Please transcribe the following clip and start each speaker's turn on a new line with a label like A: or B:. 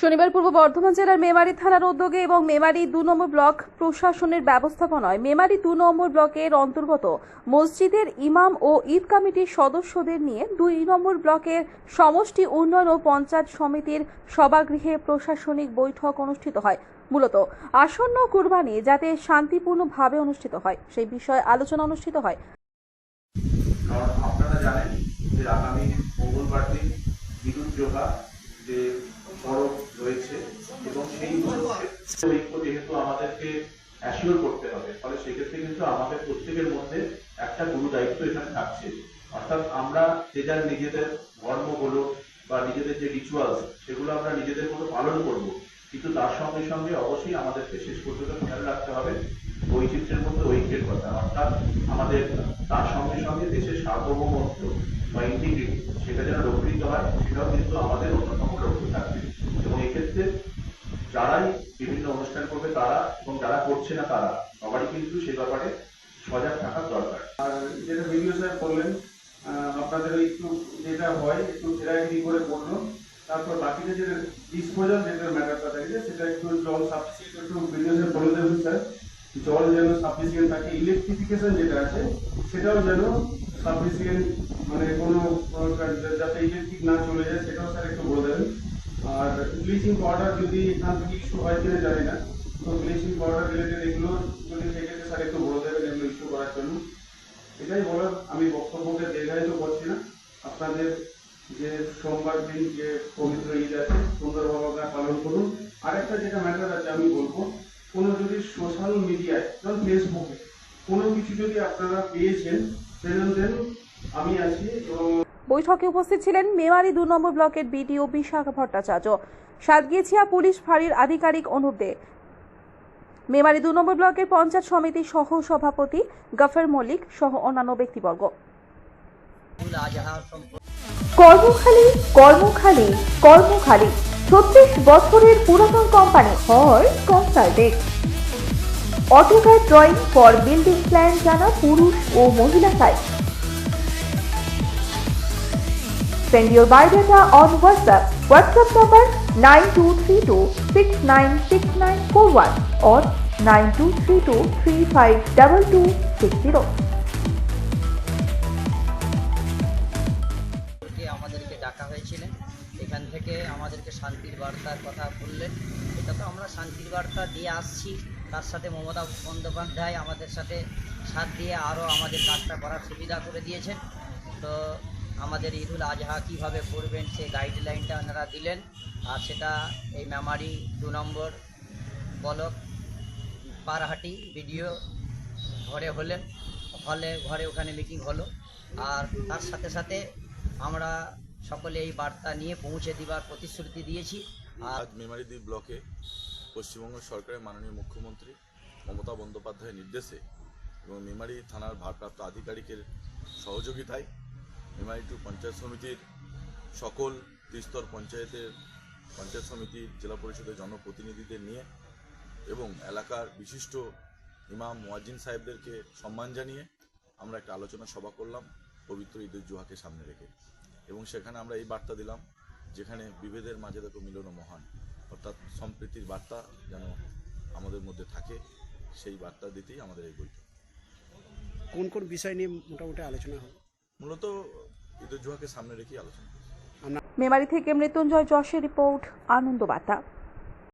A: শনিবার পূর্ব বর্ধমান জেলার মেমারি থানার উদ্যোগে এবং মেমারি দু নম্বর ব্লক প্রশাসনের ব্যবস্থাপনায় মেমারি দু নম্বর ব্লকের অন্তর্গত মসজিদের ইমাম ও ঈদ কমিটির সদস্যদের নিয়ে দুই নম্বর ব্লকের সমষ্টি উন্নয়ন ও পঞ্চায়েত সমিতির সভাগৃহে প্রশাসনিক বৈঠক অনুষ্ঠিত হয়। মূলত আসন্ন কুরবানি যাতে শান্তিপূর্ণভাবে অনুষ্ঠিত হয়, সেই বিষয়ে আলোচনা অনুষ্ঠিত হয়।
B: আপনারা জানেন যে আগামী মঙ্গলবার দিন যে পরব রয়েছে এবং সেই ঐক্য যেহেতু আমাদেরকে অ্যাসিওর করতে হবে। ফলে সেক্ষেত্রে কিন্তু আমাদের প্রত্যেকের মধ্যে একটা গুরু দায়িত্ব এখানে থাকছে। অর্থাৎ আমরা যে যার নিজেদের ধর্মগুলো বা নিজেদের যে রিচুয়ালস সেগুলো আমরা নিজেদের মতো পালন করব। কিন্তু তার সঙ্গে সঙ্গে অবশ্যই আমাদেরকে শেষ পর্যন্ত খেয়াল রাখতে হবে বৈচিত্র্যের মধ্যে ঐক্যের কথা। অর্থাৎ আমাদের তার সঙ্গে সঙ্গে দেশের সার্বভৌমত্ব বা ইন্টিগ্রিটি সেটা যেন রক্ষিত হয়, সেটাও কিন্তু আমাদের অন্যতম থাকবে। এবং এক্ষেত্রে যারাই বিভিন্ন অনুষ্ঠান করবে, তারা এবং যারা করছে না তারা, সবারই কিন্তু সে ব্যাপারে সজাগ থাকার দরকার।
C: আর যেটা ভিডিও স্যার বললেন আপনাদের একটু যেটা হয়, একটু ঘেরাঘিরি করে করল তারপর বাকিটা যেটা ডিসপোজাল যেটা ম্যাটারটা থাকে সেটা একটু জল সাফিসিয়েন্ট একটু ভিডিও স্যার বলে দেবেন স্যার, জল যেন সাফিসিয়েন্ট থাকে ইলেকট্রিফিকেশন যেটা আছে, সেটাও যেন সাফিসিয়েন্ট মানে কোনো যাতে ইলেকট্রিক না চলে যায়, সেটাও স্যার একটু বলে দেবেন। ব্লিচিং পাউডার যদি এখান থেকে ইস্যু হয় কিনা জানি না। তো ব্লিচিং পাউডার রিলেটেড এগুলো যদি থাকে, স্যার একটু বলে দেবেন এগুলো ইস্যু করার জন্য। এটাই বলার আমি বক্তব্যকে দীর্ঘায়িত করছি না। আপনাদের যে সোমবার দিন যে পবিত্র ঈদ আছে সুন্দরভাবে পালন করুন। আরেকটা যেটা ম্যাটার আছে আমি বলব কোনো যদি সোশ্যাল মিডিয়ায় যেমন ফেসবুকে কোনো কিছু যদি আপনারা পেয়েছেন সেজন্য আমি আছি এবং
A: বৈঠকে উপস্থিত ছিলেন মেমারি দু নম্বর ব্লকের বিডিও বিশাখা ভট্টাচার্য। সাতগেছিয়া পুলিশ ফাঁড়ির আধিকারিক অনুপ দে। মেমারি দু নম্বর ব্লকের পঞ্চায়েত সমিতির সহ সভাপতি গফর মল্লিক সহ অন্যান্য ব্যক্তিবর্গ।
D: কর্মখালী কর্মখালী কর্মখালী। ছত্রিশ বছরের পুরাতন company Har consultant AutoCAD drawing for building plan জানা পুরুষ ও মহিলা site Send your biodata on WhatsApp. WhatsApp number 9232696941 or 9232352260.
E: আমাদেরকে ডাকা হয়েছিলেন এখান থেকে আমাদেরকে শান্তির বার্তার কথা বললেন এটা তো আমরা শান্তির বার্তা দিয়ে আসছি তার সাথে মমতা বন্দ্যোপাধ্যায় আমাদের সাথে সাথ দিয়ে আরও আমাদের কাজটা করার সুবিধা করে দিয়েছেন তো আমাদের ঈদুল আজহা কীভাবে করবেন সেই গাইডলাইনটা ওনারা দিলেন। আর সেটা এই মেমারি দু নম্বর বলক পারহাটি ভিডিও ঘরে হলেন। হলে ঘরে ওখানে মিটিং হলো। আর তার সাথে সাথে আমরা সকলে এই বার্তা নিয়ে পৌঁছে দিবার প্রতিশ্রুতি দিয়েছি।
F: আজ মেমারিদ্বীপ ব্লকে পশ্চিমবঙ্গ সরকারের মাননীয় মুখ্যমন্ত্রী মমতা বন্দ্যোপাধ্যায়ের নির্দেশে এবং মেমারি থানার ভারপ্রাপ্ত আধিকারিকের সহযোগিতায় টু পঞ্চায়েত সমিতির সকল ত্রিস্তর পঞ্চায়েতের পঞ্চায়েত সমিতির জেলা পরিষদের জনপ্রতিনিধিদের নিয়ে এবং এলাকার বিশিষ্ট ইমাম মোয়াজ্জিন সাহেবদেরকে সম্মান জানিয়ে আমরা একটা আলোচনা সভা করলাম পবিত্র ঈদের জুহাকে সামনে রেখে। এবং সেখানে আমরা এই বার্তা দিলাম যেখানে বিভেদের মাঝে দেখো মিলন মহান। অর্থাৎ সম্প্রীতির বার্তা যেন আমাদের মধ্যে থাকে, সেই বার্তা দিতেই আমাদের এই বইটা
G: কোন কোন বিষয় নিয়ে মোটামুটি আলোচনা হয়
F: মূলত ঈদের জুহাকে সামনে রেখেই আলোচনা
A: মেমারি থেকে মৃত্যুঞ্জয় যশের রিপোর্ট আনন্দ বার্তা